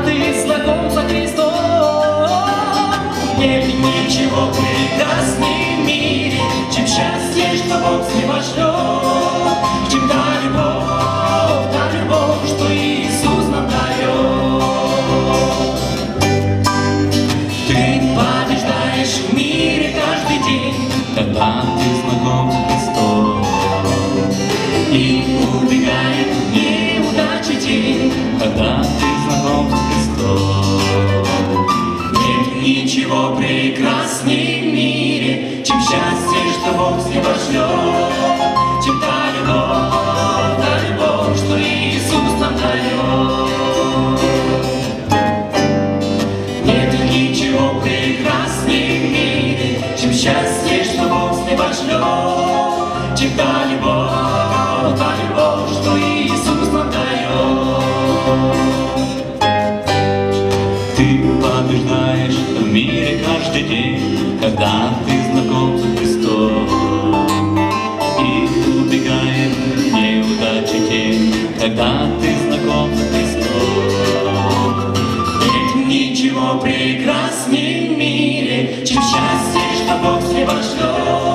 ты знаком со Христом. Нет ничего прекрасней в мире, чем счастье, что Бог с неба шлет, чем та любовь, та любовь, что Иисус нам дает. Ты побеждаешь в мире каждый день, когда ты знаком с Христом. И убегает неудачи день, когда ты прекрасней мире, чем счастье, что Бог с неба шлет, чем та любовь, та любовь, что Иисус нам дает. Нет ничего прекрасней в мире, чем счастье, что Бог с неба шлет, чем та любовь, когда ты знаком с Христом. И убегает неудачи тень, когда ты знаком с Христом. Нет ничего прекрасней в мире, чем счастье, что Бог с неба шлет,